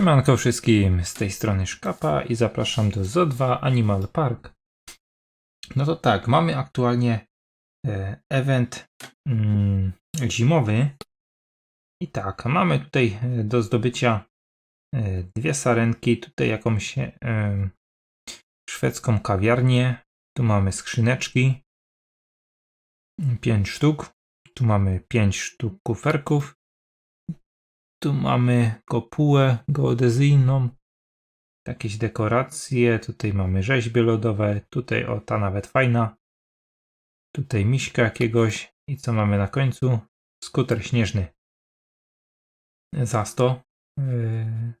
Siemanko wszystkim, z tej strony Szkapa i zapraszam do ZO2 Animal Park. No to tak, mamy aktualnie e, event mm, zimowy. I tak, mamy tutaj e, do zdobycia e, dwie sarenki, tutaj jakąś e, szwedzką kawiarnię, tu mamy skrzyneczki, 5 sztuk, tu mamy 5 sztuk kuferków, tu mamy kopułę geodezyjną, jakieś dekoracje, tutaj mamy rzeźby lodowe, tutaj o ta nawet fajna, tutaj miśka jakiegoś i co mamy na końcu? Skuter śnieżny za 100. Yy,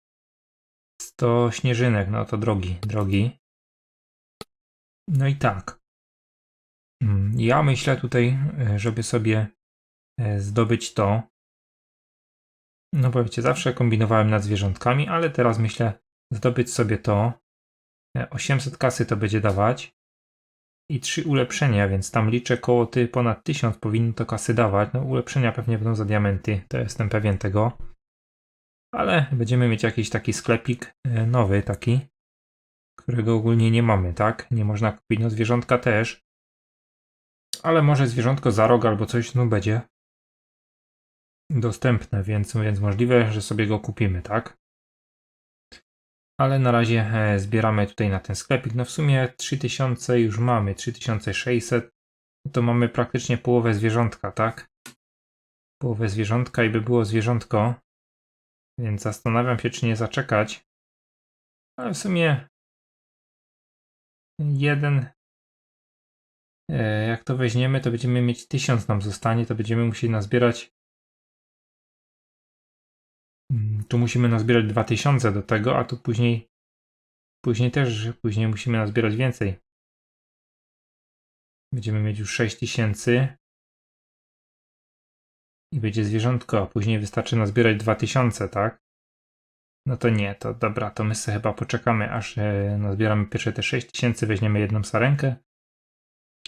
100 śnieżynek, no to drogi, drogi. No i tak. Mm, Ja myślę tutaj, żeby sobie e, zdobyć to. No bo wiecie, zawsze kombinowałem nad zwierzątkami, ale teraz myślę zdobyć sobie to. E, 800 kasy to będzie dawać. I trzy ulepszenia, więc tam liczę koło ty ponad 1000 powinno to kasy dawać. No ulepszenia pewnie będą za diamenty, to jestem pewien tego. Ale będziemy mieć jakiś taki sklepik e, nowy taki, którego ogólnie nie mamy, tak? Nie można kupić, no zwierzątka też. Ale może zwierzątko za rok albo coś, no będzie dostępne, więc, więc możliwe, że sobie go kupimy, tak? Ale na razie e, zbieramy tutaj na ten sklepik. No w sumie 3000 już mamy, 3600. No to mamy praktycznie połowę zwierzątka, tak? Połowę zwierzątka i by było zwierzątko. Więc zastanawiam się, czy nie zaczekać. Ale w sumie jeden. e, Jak to weźmiemy, to będziemy mieć 1000 nam zostanie, to będziemy musieli nazbierać Tu musimy nazbierać 2000 do tego, a tu później później też później musimy nazbierać więcej. Będziemy mieć już 6000 i będzie zwierzątko, a później wystarczy nazbierać 2000, tak? No to nie, to dobra, to my sobie chyba poczekamy, aż e, nazbieramy pierwsze te 6000, weźmiemy jedną sarenkę,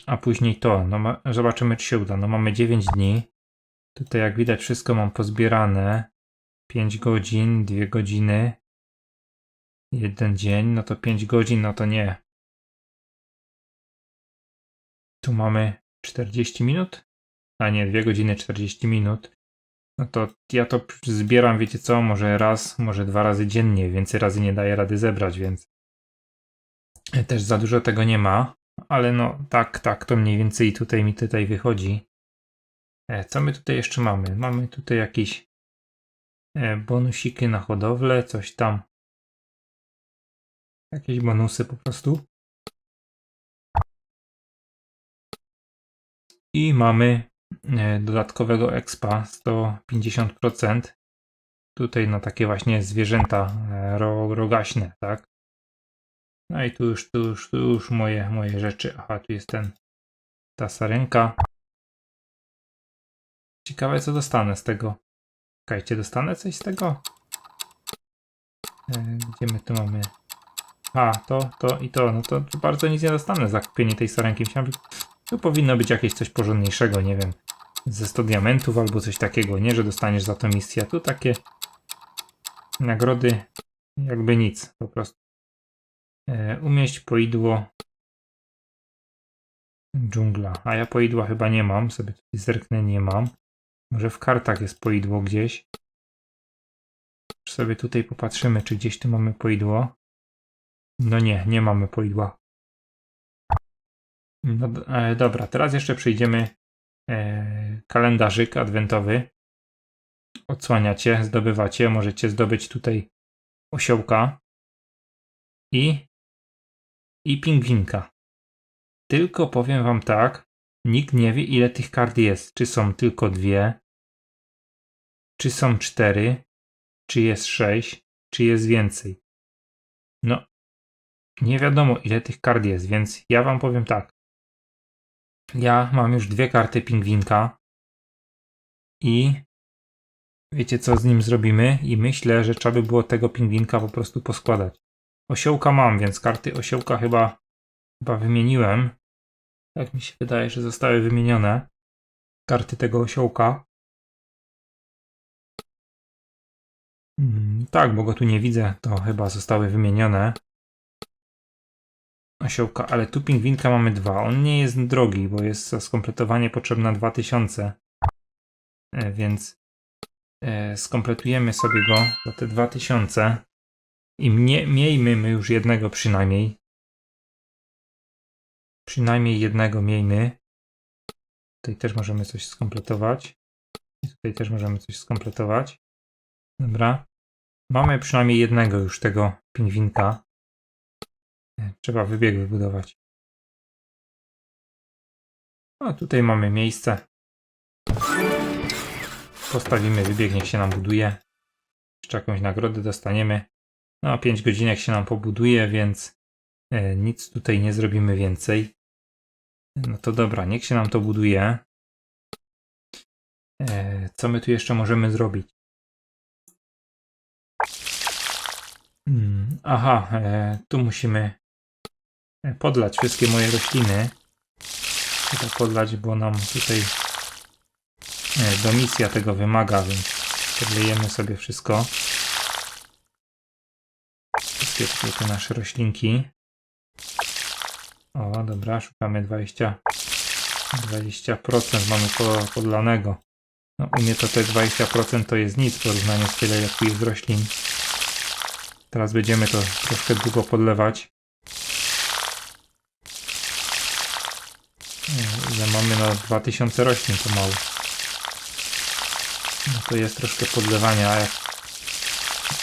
a później to, no ma, zobaczymy czy się uda. No mamy 9 dni. Tutaj jak widać wszystko mam pozbierane. 5 godzin, 2 godziny, jeden dzień, no to 5 godzin, no to nie. Tu mamy 40 minut, a nie, 2 godziny 40 minut. No to ja to zbieram, wiecie co, może raz, może dwa razy dziennie, więcej razy nie daję rady zebrać, więc też za dużo tego nie ma, ale no tak, tak, to mniej więcej tutaj mi tutaj wychodzi. E, Co my tutaj jeszcze mamy? Mamy tutaj jakiś bonusiki na hodowlę, coś tam. Jakieś bonusy po prostu. I mamy e, dodatkowego expa 150%. Tutaj na takie właśnie zwierzęta e, ro, rogaśne, tak? No i tu już, tu już, tu już moje, moje rzeczy. Aha, tu jest ten, ta sarenka. Ciekawe co dostanę z tego. Czekajcie, dostanę coś z tego? E, Gdzie my tu mamy? A, to, to i to. No to, to bardzo nic nie dostanę za kupienie tej sarenki. Myślałem, tu powinno być jakieś coś porządniejszego, nie wiem. Ze 100 diamentów albo coś takiego. Nie, że dostaniesz za to misję. Tu takie nagrody jakby nic, po prostu. E, umieść poidło dżungla. A ja poidła chyba nie mam. Sobie tutaj zerknę, nie mam. Może w kartach jest poidło gdzieś. Sobie tutaj popatrzymy, czy gdzieś tu mamy poidło. No nie, nie mamy poidła. No, e, dobra, teraz jeszcze przejdziemy e, kalendarzyk adwentowy. Odsłaniacie, zdobywacie. Możecie zdobyć tutaj osiołka i, i pingwinka. Tylko powiem wam tak, nikt nie wie ile tych kart jest. Czy są tylko dwie, czy są cztery, czy jest sześć, czy jest więcej. No, nie wiadomo ile tych kart jest, więc ja wam powiem tak. Ja mam już dwie karty pingwinka i wiecie co z nim zrobimy? I myślę, że trzeba by było tego pingwinka po prostu poskładać. Osiołka mam, więc karty osiołka chyba, chyba wymieniłem. Tak mi się wydaje, że zostały wymienione karty tego osiołka. Mm, Tak, bo go tu nie widzę, to chyba zostały wymienione. Osiołka, ale tu pingwinka mamy dwa. On nie jest drogi, bo jest za skompletowanie potrzebna 2000. E, Więc e, skompletujemy sobie go za te 2000. I mnie, miejmy my już jednego przynajmniej. Przynajmniej jednego miejmy. Tutaj też możemy coś skompletować. I tutaj też możemy coś skompletować. Dobra. Mamy przynajmniej jednego już tego pingwinka. Trzeba wybieg wybudować. A tutaj mamy miejsce. Postawimy wybieg, niech się nam buduje. Jeszcze jakąś nagrodę dostaniemy. No, 5 godzinek się nam pobuduje, więc e, nic tutaj nie zrobimy więcej. No to dobra, niech się nam to buduje. E, co my tu jeszcze możemy zrobić? Aha, e, tu musimy e, podlać wszystkie moje rośliny. Trzeba podlać, bo nam tutaj e, domisja tego wymaga, więc podlejemy sobie wszystko. Wszystkie tutaj te nasze roślinki. O, dobra, szukamy 20, 20% mamy po, podlanego. No, u mnie to te 20% to jest nic w porównaniu z tyle, jak jest roślin. Teraz będziemy to troszkę długo podlewać. Ile mamy? No 2000 roślin to mało. No to jest troszkę podlewania, a jak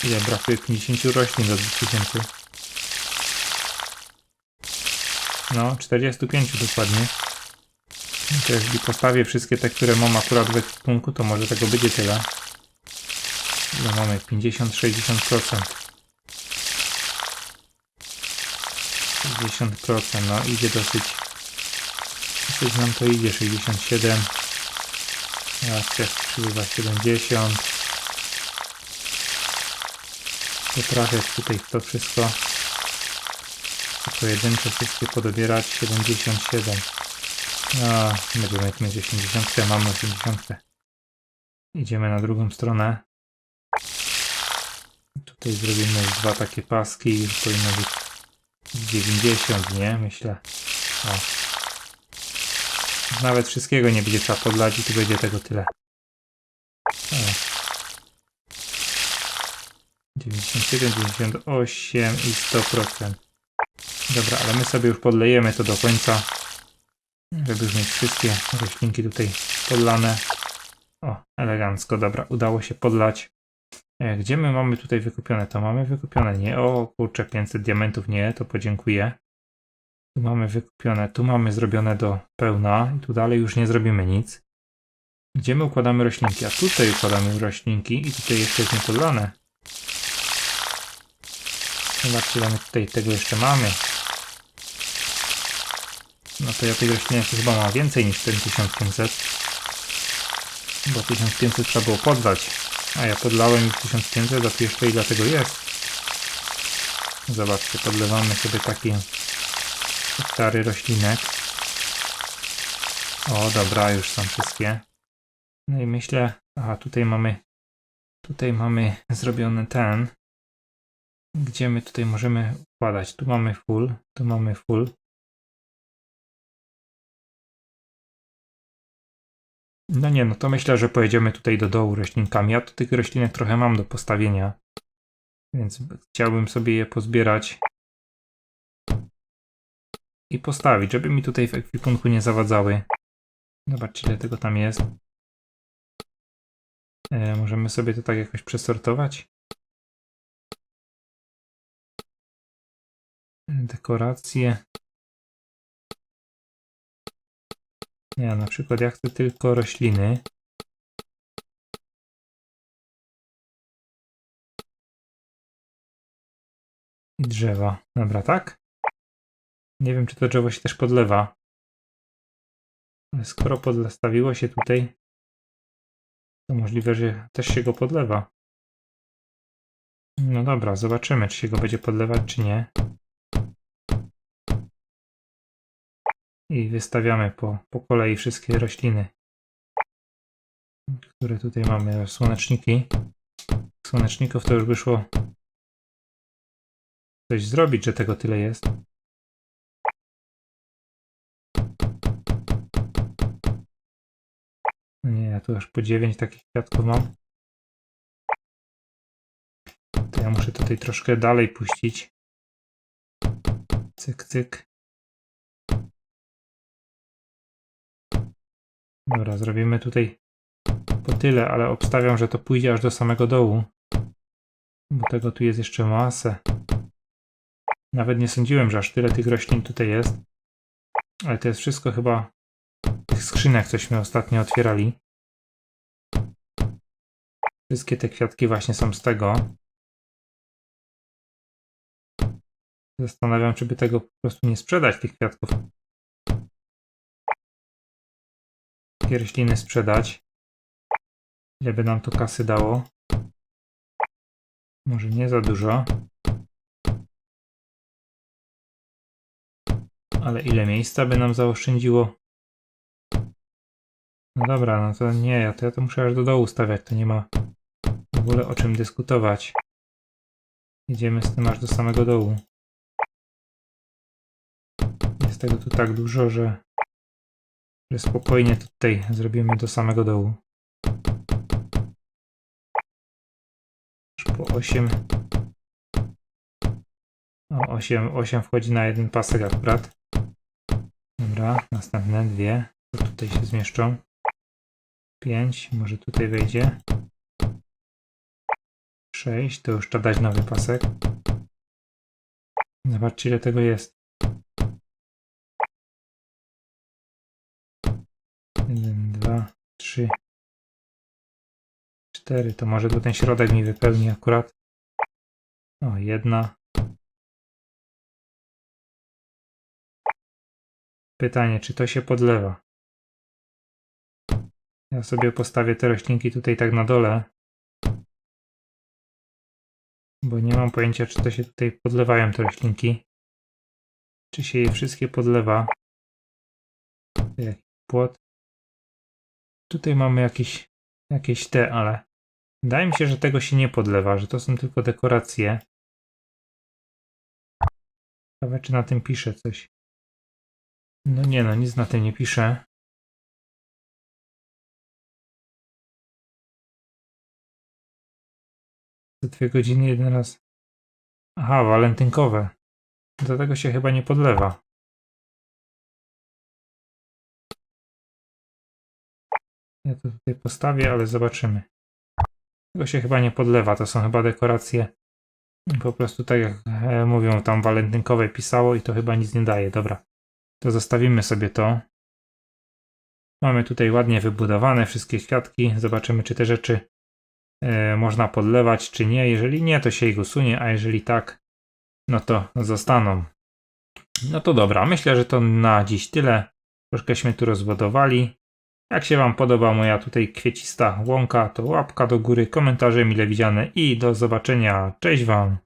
ile brakuje 50 roślin do 2000? No, 45 dokładnie. No to jeśli postawię wszystkie te, które mam akurat w ekwipunku, to może tego będzie tyle. Ile mamy? 50-60%. 60%, no idzie dosyć. Dosyć nam to idzie, 67. Reakcja przybywa 70. Potrafię tutaj to wszystko pojedyncze wszystkie podobierać 77. A, będziemy mieć 80, mamy 80. Idziemy na drugą stronę. Tutaj zrobimy dwa takie paski powinno być 90, nie? Myślę. O. Nawet wszystkiego nie będzie trzeba podlać i tu będzie tego tyle. O. 97, 98 i 100%. Dobra, ale my sobie już podlejemy to do końca, żeby już mieć wszystkie roślinki tutaj podlane. O, elegancko, dobra, udało się podlać. E, Gdzie my mamy tutaj wykupione? To mamy wykupione, nie? O kurczę, 500 diamentów, nie, to podziękuję. Tu mamy wykupione, tu mamy zrobione do pełna i tu dalej już nie zrobimy nic. Gdzie my układamy roślinki? A tutaj układamy roślinki i tutaj jeszcze jest niepodlane. Zobaczcie, my tutaj tego jeszcze mamy. No to ja tej rośliny chyba mam więcej niż ten 1500. Bo 1500 trzeba było poddać. A ja podlałem już 1500, a tu jeszcze ile tego jest. Zobaczcie, podlewamy sobie takie hektary roślinek. O, dobra, już są wszystkie. No i myślę, aha, tutaj mamy, tutaj mamy zrobiony ten, gdzie my tutaj możemy układać. Tu mamy full, tu mamy full. No nie, no to myślę, że pojedziemy tutaj do dołu roślinkami. Ja tu tych roślinek trochę mam do postawienia. Więc chciałbym sobie je pozbierać. I postawić, żeby mi tutaj w ekwipunku nie zawadzały. Zobaczcie, ile tego tam jest. E, możemy sobie to tak jakoś przesortować. Dekoracje. Nie, na przykład ja chcę tylko rośliny. I drzewa. Dobra, tak? Nie wiem, czy to drzewo się też podlewa. Ale skoro podstawiło się tutaj, to możliwe, że też się go podlewa. No dobra, zobaczymy, czy się go będzie podlewać, czy nie. I wystawiamy po, po kolei wszystkie rośliny, które tutaj mamy, słoneczniki. słoneczników to już wyszło coś zrobić, że tego tyle jest. Nie, ja tu aż po 9 takich kwiatków mam. To ja muszę tutaj troszkę dalej puścić. Cyk, cyk. Dobra, zrobimy tutaj po tyle, ale obstawiam, że to pójdzie aż do samego dołu. Bo tego tu jest jeszcze masę. Nawet nie sądziłem, że aż tyle tych roślin tutaj jest. Ale to jest wszystko chyba tych skrzynek, cośmy ostatnio otwierali. Wszystkie te kwiatki właśnie są z tego. Zastanawiam, czy by tego po prostu nie sprzedać, tych kwiatków. Takie rośliny sprzedać. Ile by nam to kasy dało? Może nie za dużo. Ale ile miejsca by nam zaoszczędziło? No dobra, no to nie, ja to, ja to muszę aż do dołu stawiać, to nie ma w ogóle o czym dyskutować. Idziemy z tym aż do samego dołu. Jest tego tu tak dużo, że, spokojnie tutaj zrobimy do samego dołu. Aż po 8. O, 8, 8 wchodzi na jeden pasek akurat. Dobra, następne dwie. To tutaj się zmieszczą. 5, może tutaj wejdzie. 6, to już trzeba dać nowy pasek. Zobaczcie ile tego jest. 2, 3, 4. To może tu ten środek mi wypełni akurat. O, jedna. Pytanie, czy to się podlewa? Ja sobie postawię te roślinki tutaj tak na dole. Bo nie mam pojęcia, czy to się tutaj podlewają te roślinki. Czy się je wszystkie podlewa. Płot. Tutaj mamy jakieś, jakieś te, ale wydaje mi się, że tego się nie podlewa, że to są tylko dekoracje. Ciekawe, czy na tym pisze coś. No nie no, nic na tym nie pisze. Za dwie godziny jeden raz. Aha, walentynkowe. Do tego się chyba nie podlewa. Ja to tutaj postawię, ale zobaczymy. Tego się chyba nie podlewa, to są chyba dekoracje. Po prostu tak jak e, mówią, tam walentynkowe pisało i to chyba nic nie daje. Dobra, to zostawimy sobie to. Mamy tutaj ładnie wybudowane wszystkie kwiatki. Zobaczymy, czy te rzeczy e, można podlewać, czy nie. Jeżeli nie, to się ich usunie, a jeżeli tak, no to zostaną. No to dobra, myślę, że to na dziś tyle. Troszkęśmy tu rozbudowali. Jak się Wam podoba moja tutaj kwiecista łąka, to łapka do góry, komentarze mile widziane i do zobaczenia. Cześć Wam!